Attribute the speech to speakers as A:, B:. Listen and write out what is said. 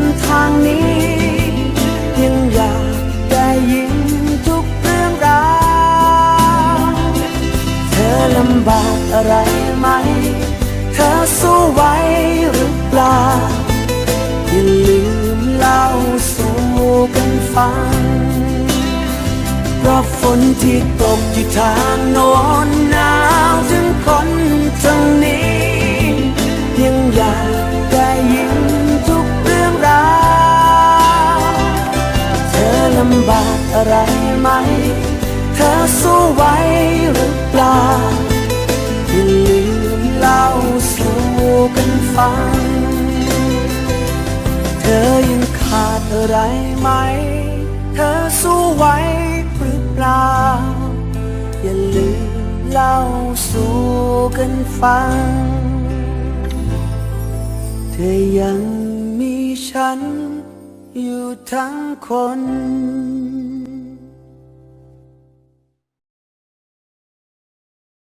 A: างนี้ ยังอยากได้ยินทุกเรื่องราวเธอลำบากอะไรไหม เธอสู้ไหวหรือเปล่า อย่าลืมเล่าสู่กันฟังเพราะฝนที่ตกที่ทางโน้นหนาวถึงคนทางนี้ ยังอยาก วหรือเปล่าอย่าลืมเล่าสู่กันฟัง เธอยังขาดอะไรไหม เธอสู้ไหวหรือเปล่า อย่าลืมเล่าสู่กันฟัง เธอยังมีฉันอยู่ทั้งคน